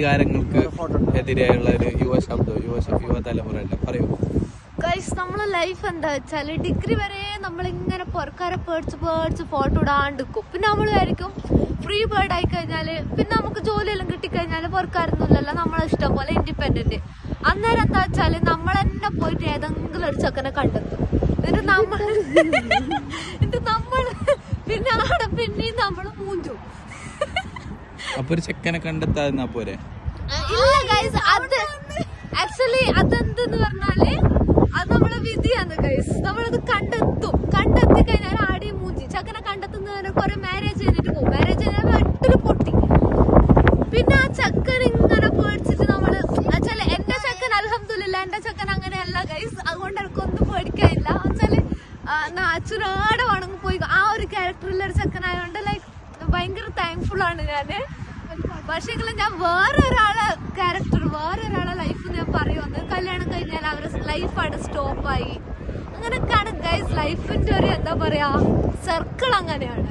വികാരങ്ങൾക്ക് എതിരെയുള്ള ഒരു യുവ ശബ്ദം യുവ യുവതലമുറ യുവ തലമുറ പറയൂ. ഗൈസ് നമ്മളെ ലൈഫ് എന്താ വെച്ചാൽ ഡിഗ്രി വരെ നമ്മളിങ്ങനെ പുറക്കാരെ പേടിച്ച് പേടിച്ച് ഫോട്ടോ ഇടാണ്ടിരിക്കും. പിന്നെ നമ്മൾ വിചാരിക്കും ഫ്രീ ബേർഡ് ആയി കഴിഞ്ഞാൽ പിന്നെ നമുക്ക് ജോലിയെല്ലാം കിട്ടിക്കഴിഞ്ഞാൽ പുറക്കാരൊന്നുമില്ലല്ലോ. നമ്മളെ ഇഷ്ടം പോലെ ഇൻഡിപെൻഡന്റ് അന്നേരം എന്താ വെച്ചാൽ നമ്മൾ തന്നെ പോയിട്ട് ഏതെങ്കിലും ഒരു ചെക്കനെ കണ്ടെത്തും. എന്നിട്ട് നമ്മൾ എന്നിട്ട് നമ്മൾ പിന്നെ അവിടെ പിന്നെയും നമ്മൾ മൂഞ്ചും. അപ്പൊ ഒരു ചെക്കനെ കണ്ടെത്താതിന്നാ പോരെ? ഇല്ല ഗൈസ് അത് ആക്ച്വലി അതെന്തെന്ന് പറഞ്ഞാൽ അത് നമ്മളെ വിധിയാണ് ഗൈസ് നമ്മളത് കണ്ടെത്തും. കണ്ടെത്തി കഴിഞ്ഞാൽ ആടി മൂഞ്ചി ചക്കനെ കണ്ടെത്തുന്നവരെ കുറെ മാരേജ് കഴിഞ്ഞിട്ട് പോകും. മാരേജ് കഴിഞ്ഞാൽ വെട്ടിൽ പൊട്ടി. പിന്നെ ആ ചക്കൻ ഇങ്ങനെ പേടിച്ചിട്ട് നമ്മൾ വെച്ചാൽ എന്റെ ചക്കൻ അലഹമില്ല എന്റെ ചക്കൻ അങ്ങനെയല്ല ഗൈസ് അതുകൊണ്ട് എനിക്കൊന്നും പേടിക്കാനില്ല. വെച്ചാൽ നാച്ചുരാടെ വേണമെങ്കിൽ പോയി. ആ ഒരു ക്യാരക്ടറിലുള്ള ഒരു ചക്കനായോണ്ട് ലൈക്ക് ഭയങ്കര താങ്ക്ഫുൾ ആണ് ഞാൻ. പക്ഷേ ഞാൻ വേറൊരാളെ ക്യാരക്ടർ വേറൊരാളെ ലൈഫ് ഞാൻ പറയുമെന്ന് കല്യാണം കഴിഞ്ഞാൽ അവരുടെ ലൈഫാണ് സ്റ്റോപ്പായി അങ്ങനെയൊക്കെയാണ് ഗൈസ് ലൈഫിന്റെ ഒരു എന്താ പറയുക സർക്കിൾ അങ്ങനെയാണ്.